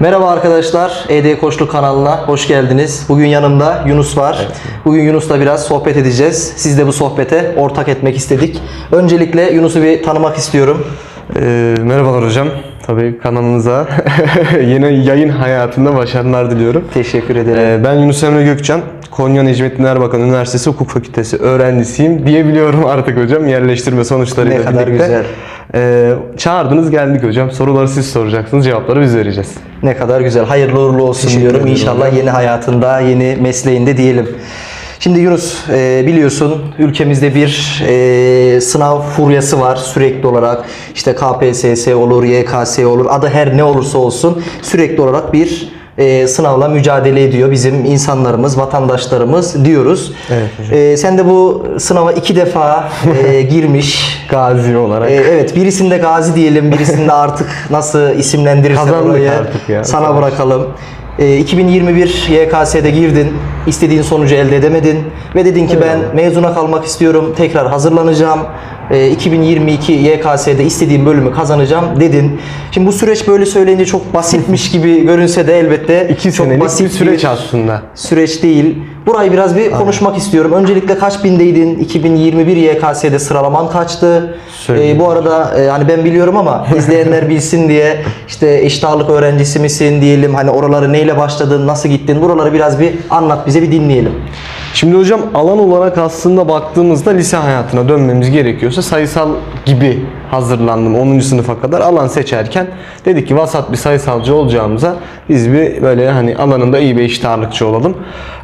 Merhaba arkadaşlar, ED Koçluk kanalına hoş geldiniz. Bugün yanımda Yunus var. Bugün Yunus'la biraz sohbet edeceğiz. Siz de bu sohbete ortak etmek istedik. Öncelikle Yunus'u bir tanımak istiyorum. Ee, merhabalar hocam. Tabii kanalınıza yeni yayın hayatında başarılar diliyorum. Teşekkür ederim. Ee, ben Yunus Emre Gökcan. Konya Necmettin Erbakan Üniversitesi Hukuk Fakültesi öğrencisiyim diyebiliyorum artık hocam yerleştirme sonuçlarıyla Ne kadar birlikte. güzel. Ee, çağırdınız geldik hocam. Soruları siz soracaksınız, cevapları biz vereceğiz. Ne kadar güzel. Hayırlı uğurlu olsun Teşekkür diyorum. İnşallah hocam. yeni hayatında, yeni mesleğinde diyelim. Şimdi Yunus e, biliyorsun ülkemizde bir e, sınav furyası var sürekli olarak. İşte KPSS olur, YKS olur, adı her ne olursa olsun sürekli olarak bir e, sınavla mücadele ediyor bizim insanlarımız, vatandaşlarımız diyoruz. Evet hocam. E, sen de bu sınava iki defa e, girmiş, Gazi olarak. evet birisinde Gazi diyelim, birisinde artık nasıl isimlendirirsen Kazandık orayı artık ya. sana bırakalım. Ee, 2021 YKS'de girdin, istediğin sonucu elde edemedin ve dedin ki ben mezuna kalmak istiyorum, tekrar hazırlanacağım. Ee, 2022 YKS'de istediğim bölümü kazanacağım dedin. Şimdi bu süreç böyle söyleyince çok basitmiş gibi görünse de elbette İki çok senelik basit bir süreç aslında. süreç değil. Burayı biraz bir konuşmak istiyorum. Öncelikle kaç bindeydin? 2021 YKS'de sıralaman kaçtı? Söyleyeyim. Ee, bu arada e, hani ben biliyorum ama izleyenler bilsin diye işte eşit ağırlık öğrencisi misin diyelim. Hani oraları neyle başladın, nasıl gittin? Buraları biraz bir anlat bize bir dinleyelim. Şimdi hocam alan olarak aslında baktığımızda lise hayatına dönmemiz gerekiyorsa sayısal gibi hazırlandım 10. sınıfa kadar alan seçerken dedik ki vasat bir sayısalcı olacağımıza biz bir böyle hani alanında iyi bir eşit ağırlıkçı olalım.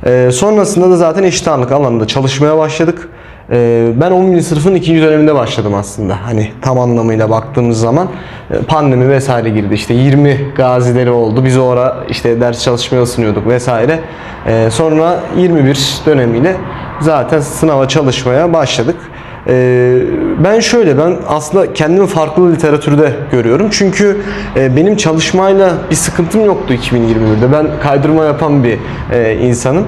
Ee, sonrasında da zaten eşit ağırlık alanında çalışmaya başladık. Ee, ben 10. sınıfın ikinci döneminde başladım aslında. Hani tam anlamıyla baktığımız zaman e, pandemi vesaire girdi. İşte 20 gazileri oldu. Biz o ara işte ders çalışmaya ısınıyorduk vesaire. Ee, sonra 21 dönemiyle zaten sınava çalışmaya başladık. Ee, ben şöyle ben aslında kendimi farklı literatürde görüyorum. Çünkü e, benim çalışmayla bir sıkıntım yoktu 2021'de. Ben kaydırma yapan bir e, insanım.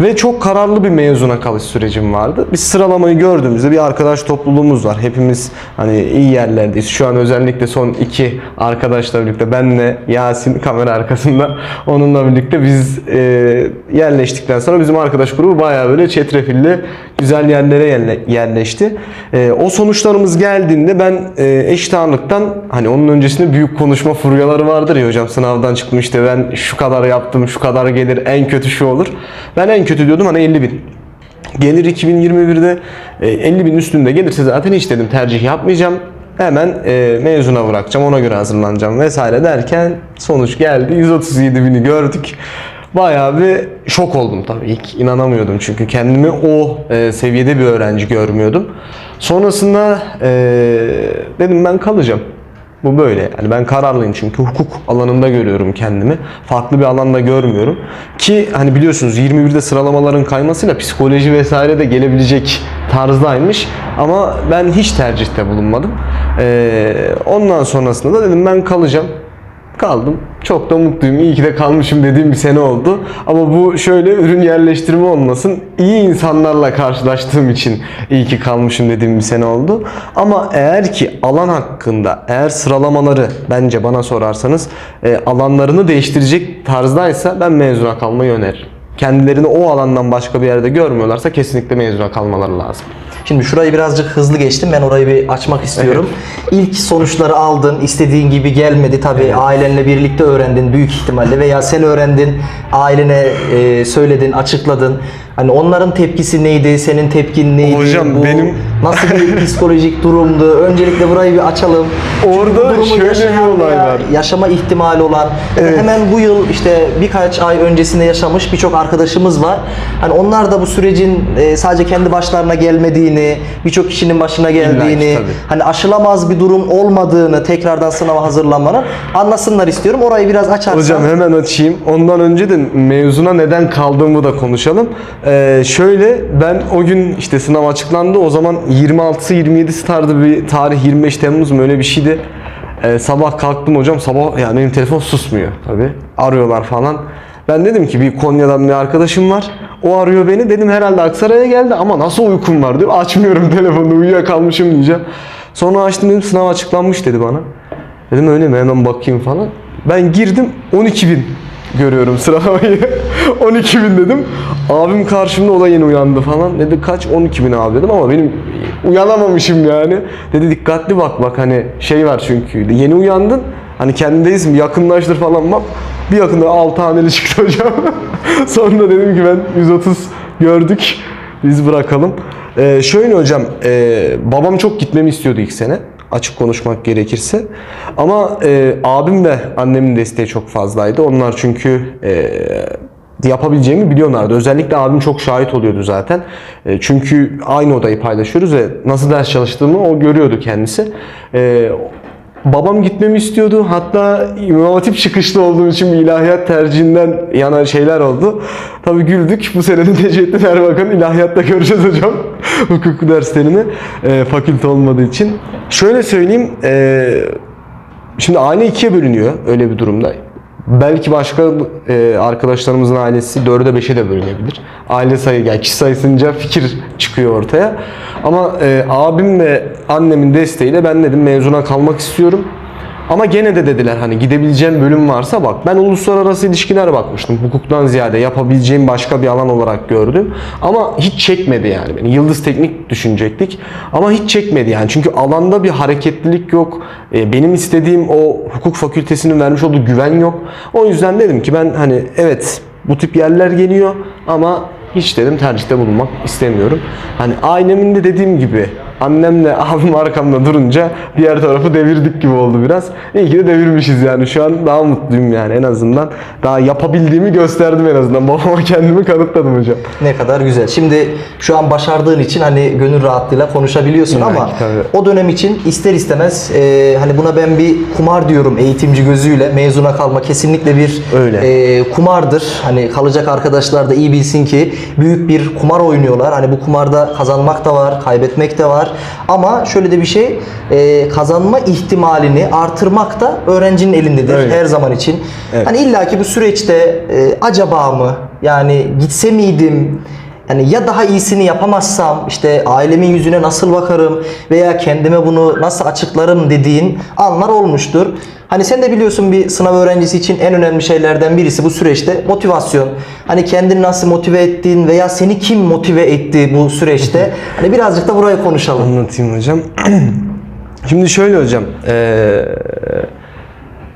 Ve çok kararlı bir mezuna kalış sürecim vardı. Biz sıralamayı gördüğümüzde bir arkadaş topluluğumuz var. Hepimiz hani iyi yerlerdeyiz. Şu an özellikle son iki arkadaşla birlikte benle Yasin kamera arkasında onunla birlikte biz e, yerleştikten sonra bizim arkadaş grubu bayağı böyle çetrefilli güzel yerlere yerle- yerleşti. E, o sonuçlarımız geldiğinde ben e, eşit ağırlıktan hani onun öncesinde büyük konuşma furyaları vardır ya hocam sınavdan çıktım işte ben şu kadar yaptım şu kadar gelir en kötü şu olur. Ben en kötü diyordum hani 50 bin. Gelir 2021'de e, 50 bin üstünde gelirse zaten hiç dedim tercih yapmayacağım. Hemen e, mezuna bırakacağım ona göre hazırlanacağım vesaire derken sonuç geldi 137 bini gördük. Bayağı bir şok oldum tabii ilk inanamıyordum çünkü kendimi o e, seviyede bir öğrenci görmüyordum. Sonrasında e, dedim ben kalacağım. Bu böyle. Yani ben kararlıyım çünkü hukuk alanında görüyorum kendimi. Farklı bir alanda görmüyorum. Ki hani biliyorsunuz 21'de sıralamaların kaymasıyla psikoloji vesaire de gelebilecek tarzdaymış. Ama ben hiç tercihte bulunmadım. Ee, ondan sonrasında da dedim ben kalacağım. Kaldım. Çok da mutluyum. İyi ki de kalmışım dediğim bir sene oldu. Ama bu şöyle ürün yerleştirme olmasın. İyi insanlarla karşılaştığım için iyi ki kalmışım dediğim bir sene oldu. Ama eğer ki alan hakkında eğer sıralamaları bence bana sorarsanız e, alanlarını değiştirecek tarzdaysa ben mezuna kalmayı öneririm. Kendilerini o alandan başka bir yerde görmüyorlarsa kesinlikle mezuna kalmaları lazım. Şimdi şurayı birazcık hızlı geçtim. Ben orayı bir açmak istiyorum. İlk sonuçları aldın, istediğin gibi gelmedi. Tabii ailenle birlikte öğrendin büyük ihtimalle veya sen öğrendin, ailene e, söyledin, açıkladın. Hani onların tepkisi neydi, senin tepkin neydi? Hocam benim- nasıl bir psikolojik durumdu? Öncelikle burayı bir açalım. Orada bu şöyle bir olay var. Yaşama ihtimali olan da Evet. hemen bu yıl işte birkaç ay öncesinde yaşamış birçok arkadaşımız var. Hani onlar da bu sürecin e, sadece kendi başlarına gelmediğini, birçok kişinin başına geldiğini, tabii. hani aşılamaz bir durum olmadığını tekrardan sınava hazırlanmanın anlasınlar istiyorum. Orayı biraz açarsan. Hocam hemen açayım. Ondan önce de mezuna neden kaldığımı da konuşalım. Ee, şöyle ben o gün işte sınav açıklandı. O zaman 26'sı 27'si tarzı bir tarih 25 Temmuz mu öyle bir şeydi. Ee, sabah kalktım hocam sabah yani benim telefon susmuyor tabi. Arıyorlar falan. Ben dedim ki bir Konya'dan bir arkadaşım var. O arıyor beni. Dedim herhalde Aksaray'a geldi ama nasıl uykum var diyor. Açmıyorum telefonu uyuyakalmışım diyeceğim. Sonra açtım dedim sınav açıklanmış dedi bana. Dedim öyle mi hemen bakayım falan. Ben girdim 12 bin görüyorum sıralamayı. 12 bin dedim. Abim karşımda o da yeni uyandı falan. Dedi kaç? 12 bin abi dedim ama benim uyanamamışım yani. Dedi dikkatli bak bak hani şey var çünkü yeni uyandın. Hani kendindeyiz mi yakınlaştır falan bak. Bir yakında 6 haneli çıktı hocam. Sonra dedim ki ben 130 gördük. Biz bırakalım. Ee, şöyle hocam, e, babam çok gitmemi istiyordu ilk sene. Açık konuşmak gerekirse. Ama e, abim ve annemin desteği çok fazlaydı. Onlar çünkü e, yapabileceğimi biliyorlardı. Özellikle abim çok şahit oluyordu zaten. E, çünkü aynı odayı paylaşıyoruz ve nasıl ders çalıştığımı o görüyordu kendisi. E, Babam gitmemi istiyordu. Hatta İmam Hatip çıkışlı olduğum için ilahiyat tercihinden yana şeyler oldu. Tabii güldük. Bu sene de Necmettin Erbakan ilahiyatta göreceğiz hocam. Hukuk derslerini. E, fakülte olmadığı için. Şöyle söyleyeyim. e, Şimdi aile ikiye bölünüyor öyle bir durumda. Belki başka e, arkadaşlarımızın ailesi 4'e 5'e de bölünebilir. Aile sayı, yani kişi sayısınca fikir çıkıyor ortaya. Ama e, abim ve annemin desteğiyle ben dedim mezuna kalmak istiyorum. Ama gene de dediler hani gidebileceğim bölüm varsa bak ben uluslararası ilişkiler bakmıştım. Hukuktan ziyade yapabileceğim başka bir alan olarak gördüm. Ama hiç çekmedi yani beni. Yıldız Teknik düşünecektik. Ama hiç çekmedi yani. Çünkü alanda bir hareketlilik yok. E, benim istediğim o hukuk fakültesinin vermiş olduğu güven yok. O yüzden dedim ki ben hani evet bu tip yerler geliyor ama hiç dedim tercihte bulunmak istemiyorum. Hani ailemin de dediğim gibi annemle abim arkamda durunca diğer tarafı devirdik gibi oldu biraz. İyi ki de devirmişiz yani. Şu an daha mutluyum yani en azından. Daha yapabildiğimi gösterdim en azından. Babama kendimi kanıtladım hocam. Ne kadar güzel. Şimdi şu an başardığın için hani gönül rahatlığıyla konuşabiliyorsun İlla ama tabii. o dönem için ister istemez e, hani buna ben bir kumar diyorum eğitimci gözüyle mezuna kalma kesinlikle bir Öyle. e, kumardır. Hani kalacak arkadaşlar da iyi bilsin ki büyük bir kumar oynuyorlar. Hani bu kumarda kazanmak da var, kaybetmek de var. Ama şöyle de bir şey e, kazanma ihtimalini artırmak da öğrencinin elindedir Öyle. her zaman için. Evet. Hani illaki bu süreçte e, acaba mı yani gitse miydim yani ya daha iyisini yapamazsam işte ailemin yüzüne nasıl bakarım veya kendime bunu nasıl açıklarım dediğin anlar olmuştur. Hani sen de biliyorsun bir sınav öğrencisi için en önemli şeylerden birisi bu süreçte motivasyon. Hani kendini nasıl motive ettiğin veya seni kim motive etti bu süreçte. Hani birazcık da burayı konuşalım. Anlatayım hocam. Şimdi şöyle hocam. eee,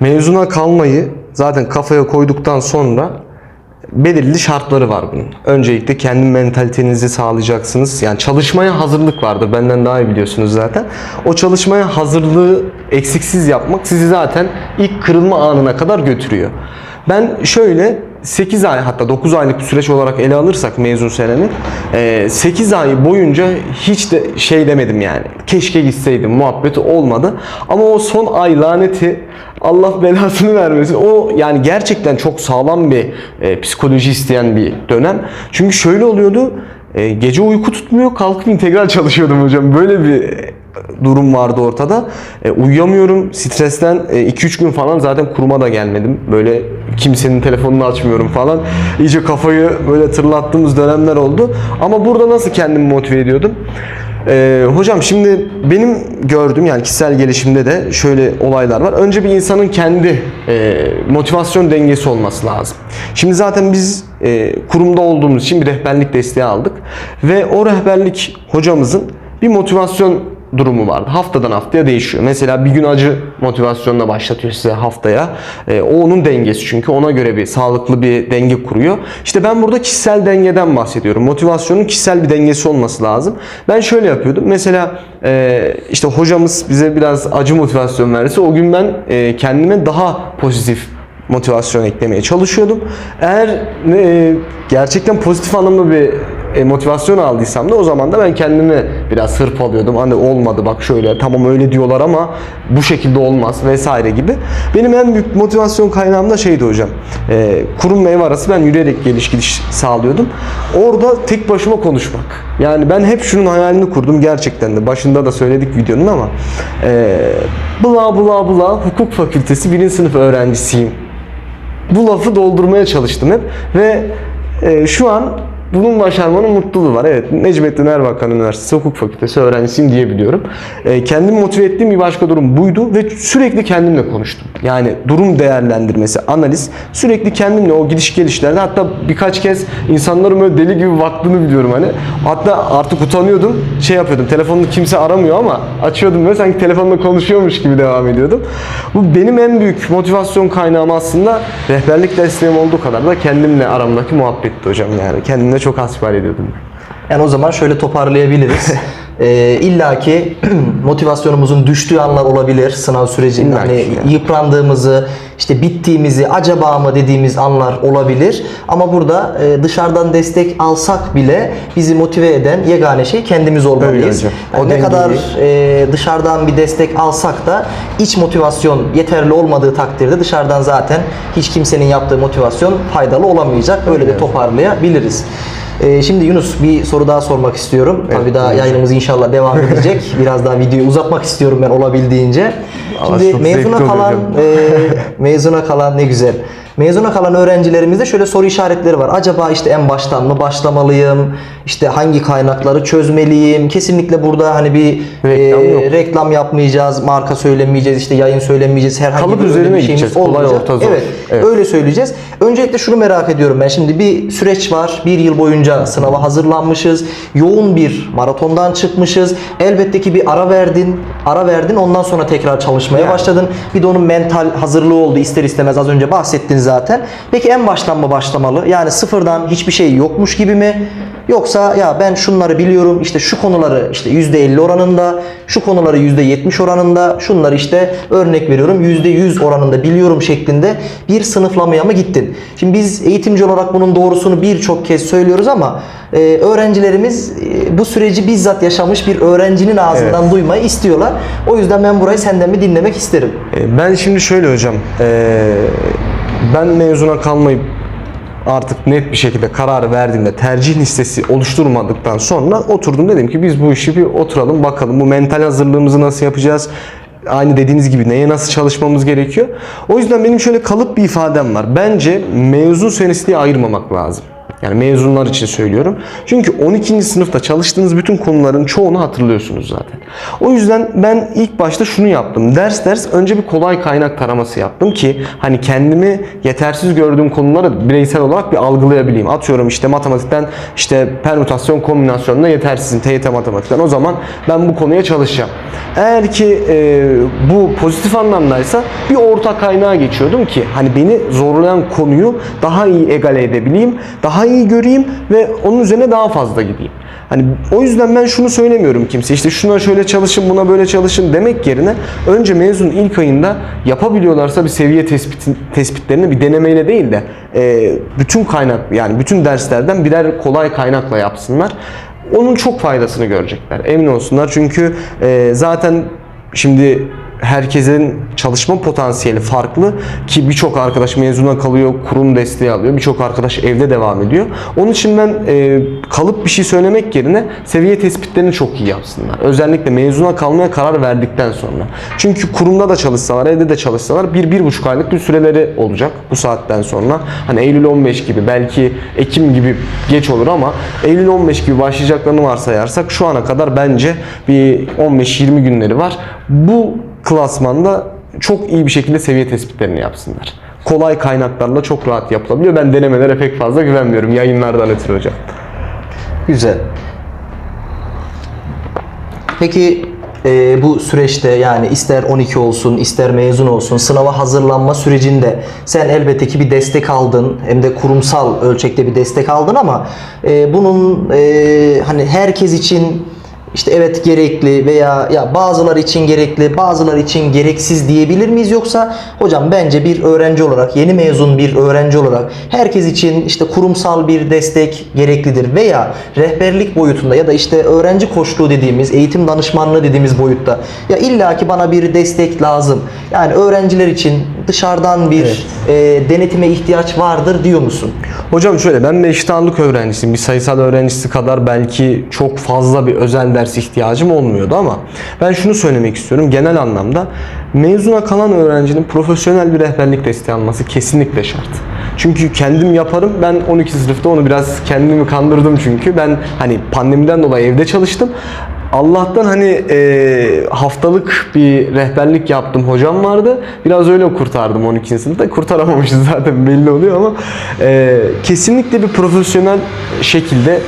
mezuna kalmayı zaten kafaya koyduktan sonra belirli şartları var bunun. Öncelikle kendi mentalitenizi sağlayacaksınız. Yani çalışmaya hazırlık vardır. Benden daha iyi biliyorsunuz zaten. O çalışmaya hazırlığı eksiksiz yapmak sizi zaten ilk kırılma anına kadar götürüyor. Ben şöyle 8 ay hatta 9 aylık bir süreç olarak ele alırsak mezun senemi 8 ay boyunca hiç de şey demedim yani. Keşke gitseydim muhabbeti olmadı. Ama o son ay laneti Allah belasını vermesin. O yani gerçekten çok sağlam bir e, psikoloji isteyen bir dönem. Çünkü şöyle oluyordu. e, gece uyku tutmuyor, kalkıp integral çalışıyordum hocam. Böyle bir e, durum vardı ortada. E, uyuyamıyorum. Stresten 2-3 gün falan zaten kuruma da gelmedim. Böyle kimsenin telefonunu açmıyorum falan. İyice kafayı böyle tırlattığımız dönemler oldu. Ama burada nasıl kendimi motive ediyordum? Ee, hocam şimdi benim gördüğüm yani kişisel gelişimde de şöyle olaylar var. Önce bir insanın kendi e, motivasyon dengesi olması lazım. Şimdi zaten biz e, kurumda olduğumuz için bir rehberlik desteği aldık. Ve o rehberlik hocamızın bir motivasyon durumu vardı. Haftadan haftaya değişiyor. Mesela bir gün acı motivasyonla başlatıyor size haftaya. Ee, o onun dengesi çünkü ona göre bir sağlıklı bir denge kuruyor. İşte ben burada kişisel dengeden bahsediyorum. Motivasyonun kişisel bir dengesi olması lazım. Ben şöyle yapıyordum. Mesela e, işte hocamız bize biraz acı motivasyon verirse o gün ben e, kendime daha pozitif motivasyon eklemeye çalışıyordum. Eğer e, gerçekten pozitif anlamda bir e, motivasyon aldıysam da o zaman da ben kendimi biraz hırpalıyordum. Hani olmadı bak şöyle tamam öyle diyorlar ama bu şekilde olmaz vesaire gibi. Benim en büyük motivasyon kaynağım da şeydi hocam. E, kurum meyve arası ben yürüyerek geliş gidiş sağlıyordum. Orada tek başıma konuşmak. Yani ben hep şunun hayalini kurdum gerçekten de. Başında da söyledik videonun ama e, bla bla bla hukuk fakültesi birinci sınıf öğrencisiyim bu lafı doldurmaya çalıştım hep ve e, şu an bunun başarmanın mutluluğu var. Evet Necmettin Erbakan Üniversitesi Hukuk Fakültesi öğrencisiyim diyebiliyorum. E, kendimi motive ettiğim bir başka durum buydu ve sürekli kendimle konuştum. Yani durum değerlendirmesi, analiz sürekli kendimle o gidiş gelişlerde hatta birkaç kez insanların böyle deli gibi baktığını biliyorum hani. Hatta artık utanıyordum. Şey yapıyordum. Telefonunu kimse aramıyor ama açıyordum ve sanki telefonla konuşuyormuş gibi devam ediyordum. Bu benim en büyük motivasyon kaynağım aslında rehberlik desteğim olduğu kadar da kendimle aramdaki muhabbetti hocam yani. Kendimle çok hasbihal ediyordum. Yani o zaman şöyle toparlayabiliriz. ee, İlla ki motivasyonumuzun düştüğü anlar olabilir sınav sürecinde. Hani yani. yıprandığımızı, işte bittiğimizi, acaba mı dediğimiz anlar olabilir. Ama burada e, dışarıdan destek alsak bile bizi motive eden yegane şey kendimiz olmalıyız. Yani O ne kadar e, dışarıdan bir destek alsak da iç motivasyon yeterli olmadığı takdirde dışarıdan zaten hiç kimsenin yaptığı motivasyon faydalı olamayacak. Öyle de toparlayabiliriz. E, şimdi Yunus bir soru daha sormak istiyorum. Tabii daha yayınımız inşallah devam edecek. Biraz daha videoyu uzatmak istiyorum ben olabildiğince. Şimdi mezuna kalan e, mezuna kalan ne güzel. Mezuna kalan öğrencilerimizde şöyle soru işaretleri var. Acaba işte en baştan mı başlamalıyım? İşte hangi kaynakları çözmeliyim? Kesinlikle burada hani bir Reklam e, yok. reklam yapmayacağız, marka söylemeyeceğiz, işte yayın söylemeyeceğiz. Herhangi Kalıp bir üzerine bir şeyimiz gideceğiz. Kolay, olmayacak. orta, zor. Evet, Evet. öyle söyleyeceğiz. Öncelikle şunu merak ediyorum ben. Şimdi bir süreç var. Bir yıl boyunca sınava hazırlanmışız. Yoğun bir maratondan çıkmışız. Elbette ki bir ara verdin. Ara verdin. Ondan sonra tekrar çalışmaya Yani. başladın. Bir de onun mental hazırlığı oldu ister istemez. Az önce bahsettin zaten. Peki en baştan mı başlamalı? Yani sıfırdan hiçbir şey yokmuş gibi mi? Yoksa ya ben şunları biliyorum işte şu konuları işte %50 oranında, şu konuları %70 oranında, şunları işte örnek veriyorum %100 oranında biliyorum şeklinde bir sınıflamaya mı gittin? Şimdi biz eğitimci olarak bunun doğrusunu birçok kez söylüyoruz ama e, öğrencilerimiz e, bu süreci bizzat yaşamış bir öğrencinin ağzından duymayı istiyorlar. O yüzden ben burayı senden bir dinlemek isterim. E, Ben şimdi şöyle hocam, e, ben mezuna kalmayıp artık net bir şekilde karar verdiğimde tercih listesi oluşturmadıktan sonra oturdum dedim ki biz bu işi bir oturalım bakalım bu mental hazırlığımızı nasıl yapacağız? Aynı dediğiniz gibi neye nasıl çalışmamız gerekiyor? O yüzden benim şöyle kalıp bir ifadem var. Bence mezun senesi diye ayırmamak lazım. Yani mezunlar için söylüyorum. Çünkü 12. sınıfta çalıştığınız bütün konuların çoğunu hatırlıyorsunuz zaten. O yüzden ben ilk başta şunu yaptım. Ders ders önce bir kolay kaynak taraması yaptım ki hani kendimi yetersiz gördüğüm konuları bireysel olarak bir algılayabileyim. Atıyorum işte matematikten işte permütasyon kombinasyonunda yetersizim TYT matematikten. O zaman ben bu konuya çalışacağım. Eğer ki e, bu pozitif anlamdaysa bir orta kaynağa geçiyordum ki hani beni zorlayan konuyu daha iyi egale edebileyim, daha iyi göreyim ve onun üzerine daha fazla gideyim. Hani o yüzden ben şunu söylemiyorum kimse işte şuna şöyle çalışın buna böyle çalışın demek yerine önce mezun ilk ayında yapabiliyorlarsa bir seviye tespit, tespitlerini bir denemeyle değil de e, bütün kaynak yani bütün derslerden birer kolay kaynakla yapsınlar. Onun çok faydasını görecekler. Emin olsunlar. Çünkü e, zaten şimdi herkesin çalışma potansiyeli farklı ki birçok arkadaş mezuna kalıyor, kurum desteği alıyor. Birçok arkadaş evde devam ediyor. Onun için ben e, kalıp bir şey söylemek yerine seviye tespitlerini çok iyi yapsınlar. Özellikle mezuna kalmaya karar verdikten sonra. Çünkü kurumda da çalışsalar, evde de çalışsalar bir, bir buçuk aylık bir süreleri olacak bu saatten sonra. Hani Eylül 15 gibi belki Ekim gibi geç olur ama Eylül 15 gibi başlayacaklarını varsayarsak şu ana kadar bence bir 15-20 günleri var. Bu klasmanda çok iyi bir şekilde seviye tespitlerini yapsınlar. Kolay kaynaklarla çok rahat yapılabiliyor. Ben denemelere pek fazla güvenmiyorum yayınlardan ötürü hocam. Güzel. Peki e, bu süreçte yani ister 12 olsun ister mezun olsun sınava hazırlanma sürecinde sen elbette ki bir destek aldın hem de kurumsal ölçekte bir destek aldın ama e, bunun e, hani herkes için işte evet gerekli veya ya bazıları için gerekli, bazıları için gereksiz diyebilir miyiz yoksa hocam bence bir öğrenci olarak, yeni mezun bir öğrenci olarak herkes için işte kurumsal bir destek gereklidir veya rehberlik boyutunda ya da işte öğrenci koçluğu dediğimiz, eğitim danışmanlığı dediğimiz boyutta ya illaki bana bir destek lazım. Yani öğrenciler için dışarıdan bir e, denetime ihtiyaç vardır diyor musun? Hocam şöyle ben ağırlık öğrencisiyim. Bir sayısal öğrencisi kadar belki çok fazla bir özel ders ihtiyacım olmuyordu ama ben şunu söylemek istiyorum genel anlamda mezuna kalan öğrencinin profesyonel bir rehberlik desteği alması kesinlikle şart. Çünkü kendim yaparım. Ben 12 sınıfta onu biraz kendimi kandırdım çünkü. Ben hani pandemiden dolayı evde çalıştım. Allah'tan hani e, haftalık bir rehberlik yaptım hocam vardı. Biraz öyle kurtardım 12. sınıfta. Kurtaramamışız zaten belli oluyor ama e, kesinlikle bir profesyonel şekilde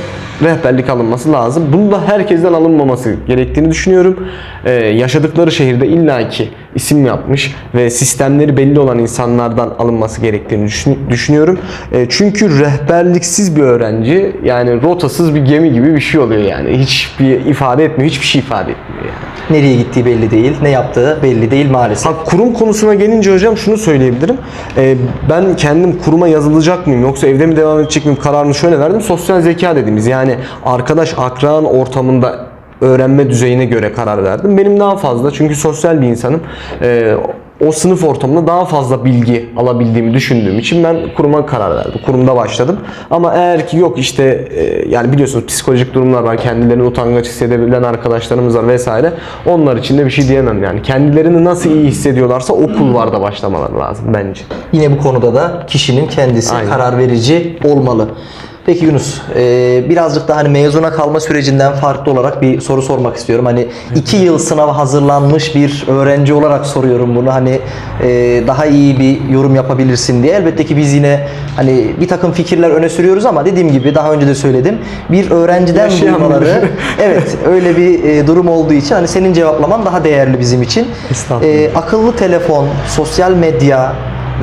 rehberlik alınması lazım. Bunu da herkesten alınmaması gerektiğini düşünüyorum. Ee, yaşadıkları şehirde illaki isim yapmış ve sistemleri belli olan insanlardan alınması gerektiğini düşün- düşünüyorum. Ee, çünkü rehberliksiz bir öğrenci yani rotasız bir gemi gibi bir şey oluyor yani. Hiçbir ifade etmiyor, hiçbir şey ifade etmiyor yani. Nereye gittiği belli değil, ne yaptığı belli değil maalesef. Ha, kurum konusuna gelince hocam şunu söyleyebilirim. Ee, ben kendim kuruma yazılacak mıyım yoksa evde mi devam edecek miyim kararını şöyle verdim. Sosyal zeka dediğimiz yani arkadaş akran ortamında öğrenme düzeyine göre karar verdim. Benim daha fazla çünkü sosyal bir insanım. Ee, o sınıf ortamında daha fazla bilgi alabildiğimi düşündüğüm için ben kuruma karar verdim. Kurumda başladım. Ama eğer ki yok işte e, yani biliyorsunuz psikolojik durumlar var. Kendilerini utangaç hissedebilen arkadaşlarımız var vesaire. Onlar için de bir şey diyemem yani. Kendilerini nasıl iyi hissediyorlarsa o kulvarda başlamaları lazım bence. Yine bu konuda da kişinin kendisi Aynen. karar verici olmalı. Peki Yunus, e, birazcık daha hani mezuna kalma sürecinden farklı olarak bir soru sormak istiyorum. Hani iki yıl sınava hazırlanmış bir öğrenci olarak soruyorum bunu. Hani e, daha iyi bir yorum yapabilirsin diye. Elbette ki biz yine hani bir takım fikirler öne sürüyoruz ama dediğim gibi daha önce de söyledim. Bir öğrenciden duymaları, evet öyle bir e, durum olduğu için hani senin cevaplaman daha değerli bizim için. E, akıllı telefon, sosyal medya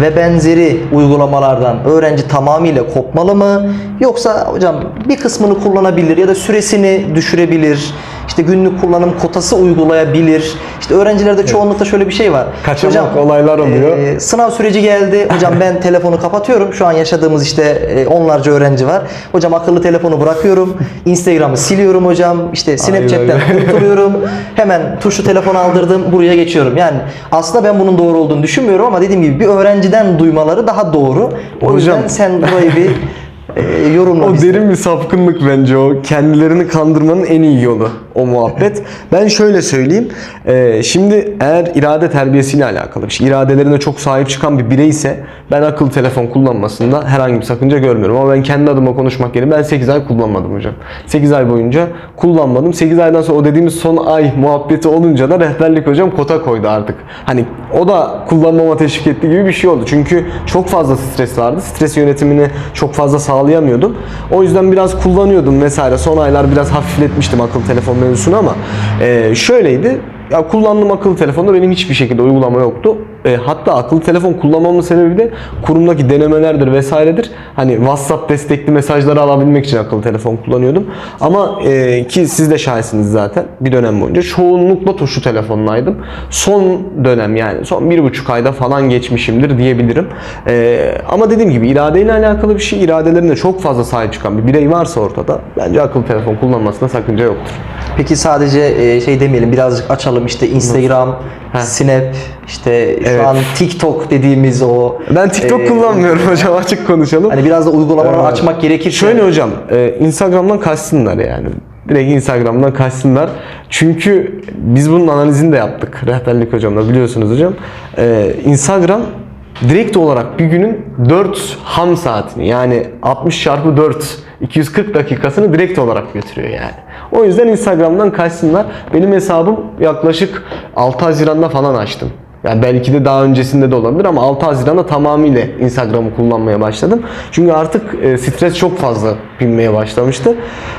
ve benzeri uygulamalardan öğrenci tamamıyla kopmalı mı? Yoksa hocam bir kısmını kullanabilir ya da süresini düşürebilir. İşte günlük kullanım kotası uygulayabilir. İşte öğrencilerde çoğunlukla şöyle bir şey var. Kaçamak olaylar oluyor. e, sınav süreci geldi. Hocam ben telefonu kapatıyorum. Şu an yaşadığımız işte e, onlarca öğrenci var. Hocam akıllı telefonu bırakıyorum. Instagram'ı siliyorum hocam. İşte Snapchat'ten kurtuluyorum. Hemen tuşlu telefon aldırdım. Buraya geçiyorum. Yani aslında ben bunun doğru olduğunu düşünmüyorum ama dediğim gibi bir öğrenciden duymaları daha doğru. O Hocam. yüzden sen burayı bir e, yorumla O bize. derin bir sapkınlık bence o. Kendilerini kandırmanın en iyi yolu o muhabbet. ben şöyle söyleyeyim. Ee, şimdi eğer irade terbiyesiyle alakalı bir şey, çok sahip çıkan bir birey ise ben akıllı telefon kullanmasında herhangi bir sakınca görmüyorum. Ama ben kendi adıma konuşmak yerine ben 8 ay kullanmadım hocam. 8 ay boyunca kullanmadım. 8 aydan sonra o dediğimiz son ay muhabbeti olunca da rehberlik hocam kota koydu artık. Hani o da kullanmama teşvik ettiği gibi bir şey oldu. Çünkü çok fazla stres vardı. Stres yönetimini çok fazla sağlayamıyordum. O yüzden biraz kullanıyordum vesaire. Son aylar biraz hafifletmiştim akıllı telefon mevzusunu ama e, şöyleydi. Ya kullandığım akıllı telefonda benim hiçbir şekilde uygulama yoktu. E, hatta akıllı telefon kullanmamın sebebi de kurumdaki denemelerdir vesairedir. Hani WhatsApp destekli mesajları alabilmek için akıllı telefon kullanıyordum. Ama e, ki siz de şahitsiniz zaten bir dönem boyunca. Çoğunlukla tuşlu telefonlaydım. Son dönem yani son bir buçuk ayda falan geçmişimdir diyebilirim. E, ama dediğim gibi iradeyle alakalı bir şey. iradelerine çok fazla sahip çıkan bir birey varsa ortada bence akıllı telefon kullanmasına sakınca yoktur. Peki sadece e, şey demeyelim birazcık açalım işte Instagram, Heh. Snap, işte şu Evet. an TikTok dediğimiz o. Ben TikTok e, kullanmıyorum hocam açık konuşalım. Hani biraz da uygulamaları Evet. açmak gerekir. Şöyle hocam, e, Instagram'dan kaçsınlar yani. Direkt Instagram'dan kaçsınlar. Çünkü biz bunun analizini de yaptık rehberlik hocamla biliyorsunuz hocam. E, Instagram direkt olarak bir günün 4 ham saatini yani 60 çarpı 4 240 dakikasını direkt olarak götürüyor yani. O yüzden Instagram'dan kaçsınlar. Benim hesabım yaklaşık 6 Haziran'da falan açtım. Yani belki de daha öncesinde de olabilir ama 6 Haziran'da tamamıyla Instagram'ı kullanmaya başladım. Çünkü artık e, stres çok fazla binmeye başlamıştı.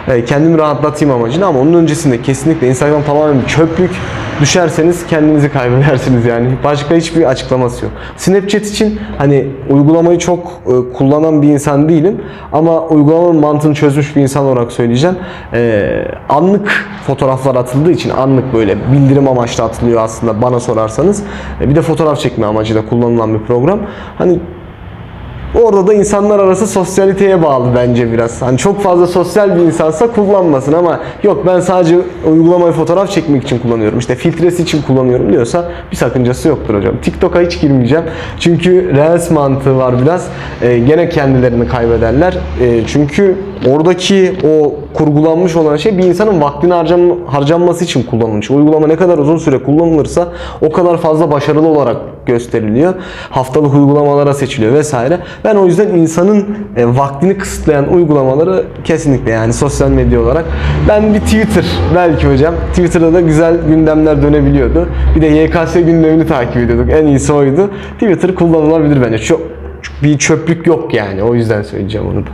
E, kendimi rahatlatayım amacıyla ama onun öncesinde kesinlikle Instagram tamamen bir çöplük. Düşerseniz kendinizi kaybedersiniz yani. Başka hiçbir açıklaması yok. Snapchat için hani uygulamayı çok e, kullanan bir insan değilim ama uygulamanın mantığını çözmüş bir insan olarak söyleyeceğim. E, anlık fotoğraflar atıldığı için anlık böyle bildirim amaçlı atılıyor aslında bana sorarsanız. E, bir de fotoğraf çekme amacıyla kullanılan bir program. Hani Orada da insanlar arası sosyaliteye bağlı bence biraz. Hani çok fazla sosyal bir insansa kullanmasın ama yok ben sadece uygulamayı fotoğraf çekmek için kullanıyorum. işte filtresi için kullanıyorum diyorsa bir sakıncası yoktur hocam. TikTok'a hiç girmeyeceğim. Çünkü Reels mantığı var biraz. Ee, gene kendilerini kaybederler. Ee, çünkü oradaki o kurgulanmış olan şey bir insanın vaktini harcam, harcanması için kullanılmış. Uygulama ne kadar uzun süre kullanılırsa o kadar fazla başarılı olarak gösteriliyor. Haftalık uygulamalara seçiliyor vesaire. Ben o yüzden insanın e, vaktini kısıtlayan uygulamaları kesinlikle yani sosyal medya olarak ben bir Twitter belki hocam. Twitter'da da güzel gündemler dönebiliyordu. Bir de YKS gündemini takip ediyorduk. En iyisi oydu. Twitter kullanılabilir bence. Çok bir çöplük yok yani. O yüzden söyleyeceğim onu da.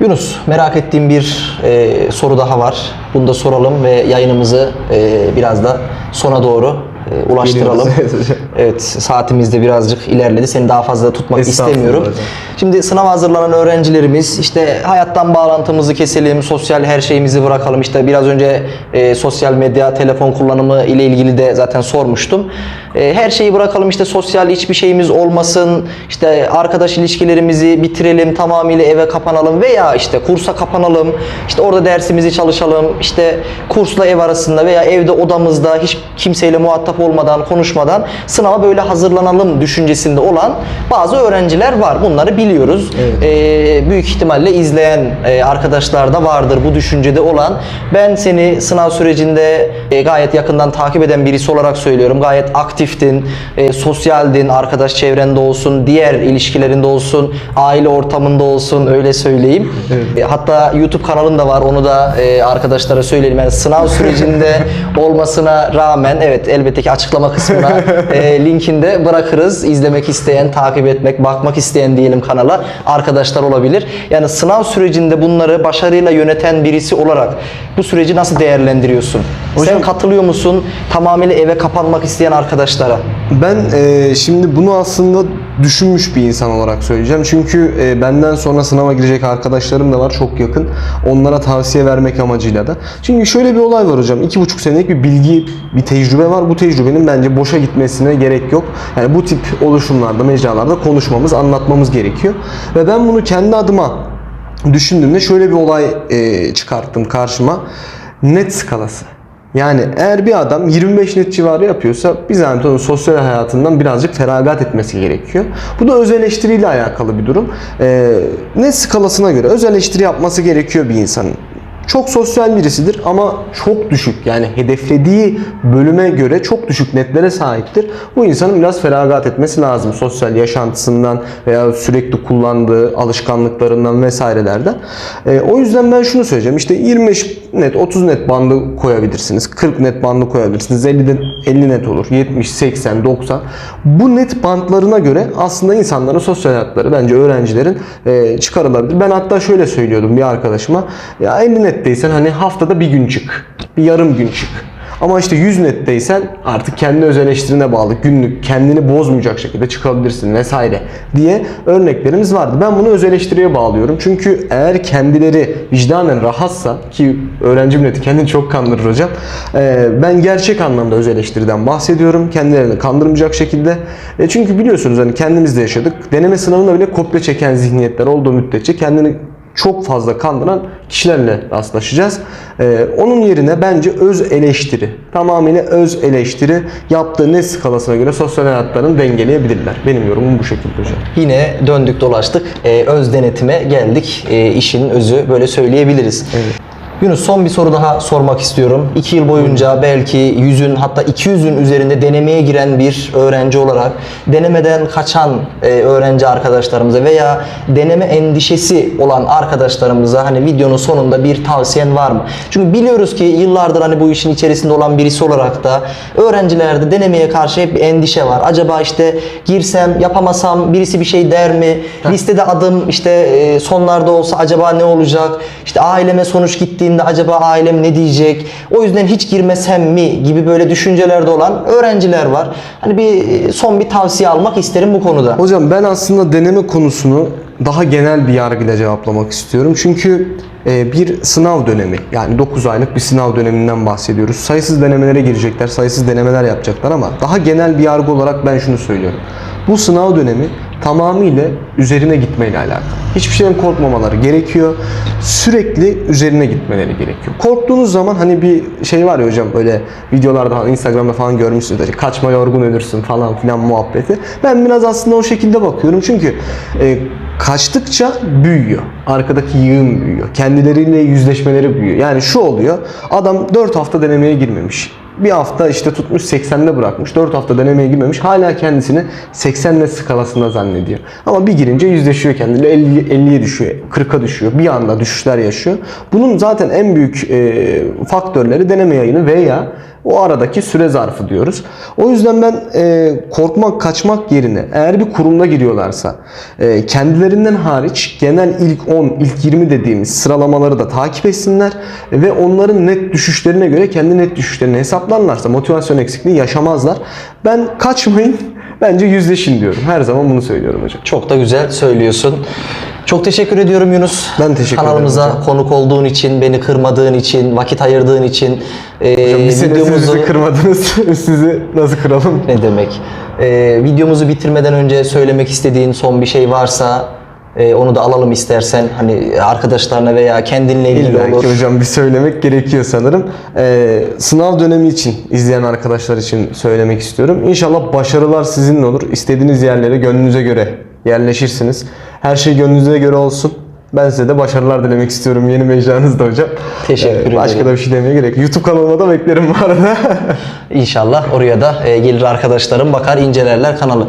Yunus merak ettiğim bir e, soru daha var. Bunu da soralım ve yayınımızı e, biraz da sona doğru e, ulaştıralım. Evet hocam. Evet saatimiz de birazcık ilerledi. Seni daha fazla tutmak istemiyorum. hocam. Şimdi sınava hazırlanan öğrencilerimiz işte hayattan bağlantımızı keselim, sosyal her şeyimizi bırakalım. İşte biraz önce e, sosyal medya, telefon kullanımı ile ilgili de zaten sormuştum. E, her şeyi bırakalım işte sosyal hiçbir şeyimiz olmasın. İşte arkadaş ilişkilerimizi bitirelim, tamamıyla eve kapanalım veya işte kursa kapanalım. İşte orada dersimizi çalışalım. İşte kursla ev arasında veya evde odamızda hiç kimseyle muhatap olmadan, konuşmadan sınava böyle hazırlanalım düşüncesinde olan bazı öğrenciler var. Bunları biliyoruz. Ee, büyük ihtimalle izleyen e, arkadaşlar da vardır bu düşüncede olan. Ben seni sınav sürecinde e, gayet yakından takip eden birisi olarak söylüyorum. Gayet aktiftin, e, sosyaldin, arkadaş çevrende olsun, diğer ilişkilerinde olsun, aile ortamında olsun öyle söyleyeyim. E, hatta YouTube kanalın da var. Onu da e, arkadaşlara söyleyelim. Yani sınav sürecinde olmasına rağmen evet elbette ki açıklama kısmına e, linkini de bırakırız. İzlemek isteyen, takip etmek, bakmak isteyen diyelim kanala arkadaşlar olabilir. Yani sınav sürecinde bunları başarıyla yöneten birisi olarak bu süreci nasıl değerlendiriyorsun? Sen Hocam- katılıyor musun tamamıyla eve kapanmak isteyen arkadaşlara? Ben e, şimdi bunu aslında düşünmüş bir insan olarak söyleyeceğim. Çünkü e, benden sonra sınava girecek arkadaşlarım da var çok yakın. Onlara tavsiye vermek amacıyla da. Çünkü şöyle bir olay var hocam. iki buçuk senelik bir bilgi, bir tecrübe var. Bu tecrübenin bence boşa gitmesine gerek yok. Yani bu tip oluşumlarda, mecralarda konuşmamız, anlatmamız gerekiyor. Ve ben bunu kendi adıma düşündüğümde şöyle bir olay e, çıkarttım karşıma. Net skalası. Yani eğer bir adam 25 net civarı yapıyorsa bir zahmet onun sosyal hayatından birazcık feragat etmesi gerekiyor. Bu da öz eleştiriyle alakalı bir durum. Ee, net skalasına göre öz eleştiri yapması gerekiyor bir insanın. Çok sosyal birisidir ama çok düşük yani hedeflediği bölüme göre çok düşük netlere sahiptir. Bu insanın biraz feragat etmesi lazım sosyal yaşantısından veya sürekli kullandığı alışkanlıklarından vesairelerden. Ee, o yüzden ben şunu söyleyeceğim işte 25 net 30 net bandı koyabilirsiniz 40 net bandı koyabilirsiniz 50, de, 50 net olur 70 80 90 bu net bantlarına göre aslında insanların sosyal hayatları bence öğrencilerin e, çıkarılabilir. Ben hatta şöyle söylüyordum bir arkadaşıma ya 50 netteysen hani haftada bir gün çık bir yarım gün çık ama işte 100 netteysen artık kendi öz bağlı günlük kendini bozmayacak şekilde çıkabilirsin vesaire diye örneklerimiz vardı. Ben bunu öz bağlıyorum. Çünkü eğer kendileri vicdanen rahatsa ki öğrenci milleti kendini çok kandırır hocam. e, Ben gerçek anlamda öz bahsediyorum. Kendilerini kandırmayacak şekilde. E, Çünkü biliyorsunuz hani kendimiz de yaşadık. Deneme sınavında bile kopya çeken zihniyetler olduğu müddetçe kendini çok fazla kandıran kişilerle rastlaşacağız. Ee, onun yerine bence öz eleştiri, tamamıyla öz eleştiri yaptığı net skalasına göre sosyal hayatlarını dengeleyebilirler. Benim yorumum bu şekilde hocam. Yine döndük dolaştık. Ee, öz denetime geldik. Ee, işin özü böyle söyleyebiliriz. Yunus son bir soru daha sormak istiyorum. 2 yıl boyunca belki 100'ün hatta 200'ün üzerinde denemeye giren bir öğrenci olarak denemeden kaçan e, öğrenci arkadaşlarımıza veya deneme endişesi olan arkadaşlarımıza hani videonun sonunda bir tavsiyen var mı? Çünkü biliyoruz ki yıllardır hani bu işin içerisinde olan birisi olarak da öğrencilerde denemeye karşı hep bir endişe var. Acaba işte girsem yapamasam birisi bir şey der mi? Listede adım işte e, sonlarda olsa acaba ne olacak? İşte aileme sonuç gittiğinde acaba ailem ne diyecek? O yüzden hiç girmesem mi gibi böyle düşüncelerde olan öğrenciler var. Hani bir son bir tavsiye almak isterim bu konuda. Hocam ben aslında deneme konusunu daha genel bir yargıyla cevaplamak istiyorum. Çünkü e, bir sınav dönemi yani 9 aylık bir sınav döneminden bahsediyoruz. Sayısız denemelere girecekler, sayısız denemeler yapacaklar ama daha genel bir yargı olarak ben şunu söylüyorum. Bu sınav dönemi tamamıyla üzerine gitmeyle alakalı. Hiçbir şeyden korkmamaları gerekiyor. Sürekli üzerine gitmeleri gerekiyor. Korktuğunuz zaman hani bir şey var ya hocam böyle videolarda Instagram'da falan görmüşsünüzdür. Kaçma yorgun ölürsün falan filan muhabbeti. Ben biraz aslında o şekilde bakıyorum. Çünkü e, kaçtıkça büyüyor. Arkadaki yığın büyüyor. Kendileriyle yüzleşmeleri büyüyor. Yani şu oluyor. Adam 4 hafta denemeye girmemiş. Bir hafta işte tutmuş 80'de bırakmış. 4 hafta denemeye girmemiş. Hala kendisini 80'le skalasında zannediyor. Ama bir girince yüzleşiyor kendiyle. 50, 50'ye düşüyor. 40'a düşüyor. Bir anda düşüşler yaşıyor. Bunun zaten en büyük e, faktörleri deneme yayını veya o aradaki süre zarfı diyoruz. O yüzden ben e, korkmak, kaçmak yerine eğer bir kurumda giriyorlarsa e, kendilerinden hariç genel ilk 10, ilk 20 dediğimiz sıralamaları da takip etsinler ve onların net düşüşlerine göre kendi net düşüşlerini hesaplarlarsa motivasyon eksikliği yaşamazlar. Ben kaçmayın, bence yüzleşin diyorum. Her zaman bunu söylüyorum hocam. Çok da güzel söylüyorsun. Çok teşekkür ediyorum Yunus. Ben teşekkür ederim Kanalımıza konuk olduğun için, beni kırmadığın için, vakit ayırdığın için. e, videomuzu kırmadınız. Sizi nasıl kıralım? ne demek? E, videomuzu bitirmeden önce söylemek istediğin son bir şey varsa e, onu da alalım istersen. Hani arkadaşlarına veya kendinle ilgili İlla olur. hocam bir söylemek gerekiyor sanırım. Ee, sınav dönemi için izleyen arkadaşlar için söylemek istiyorum. İnşallah başarılar sizinle olur. İstediğiniz yerlere gönlünüze göre yerleşirsiniz. Her şey gönlünüze göre olsun. Ben size de başarılar dilemek istiyorum yeni mecranızda hocam. Teşekkür Başka ederim. da bir şey demeye gerek. YouTube kanalıma da beklerim bu arada. İnşallah oraya da e, gelir arkadaşlarım bakar incelerler kanalı.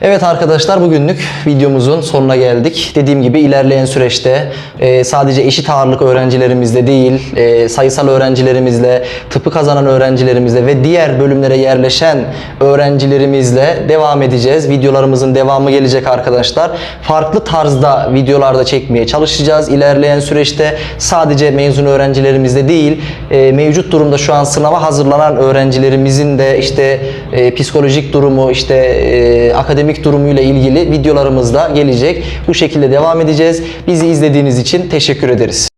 Evet arkadaşlar bugünlük videomuzun sonuna geldik. Dediğim gibi ilerleyen süreçte e, sadece eşit ağırlık öğrencilerimizle değil e, sayısal öğrencilerimizle, tıpı kazanan öğrencilerimizle ve diğer bölümlere yerleşen öğrencilerimizle devam edeceğiz. Videolarımızın devamı gelecek arkadaşlar. Farklı tarzda videolarda çekmeye çalışacağız. İlerleyen süreçte sadece mezun öğrencilerimizle değil e, mevcut durumda şu an sınava hazırlanan öğrencilerimizin de işte e, psikolojik durumu işte e, akademik durumuyla ilgili videolarımız da gelecek. Bu şekilde devam edeceğiz. Bizi izlediğiniz için teşekkür ederiz.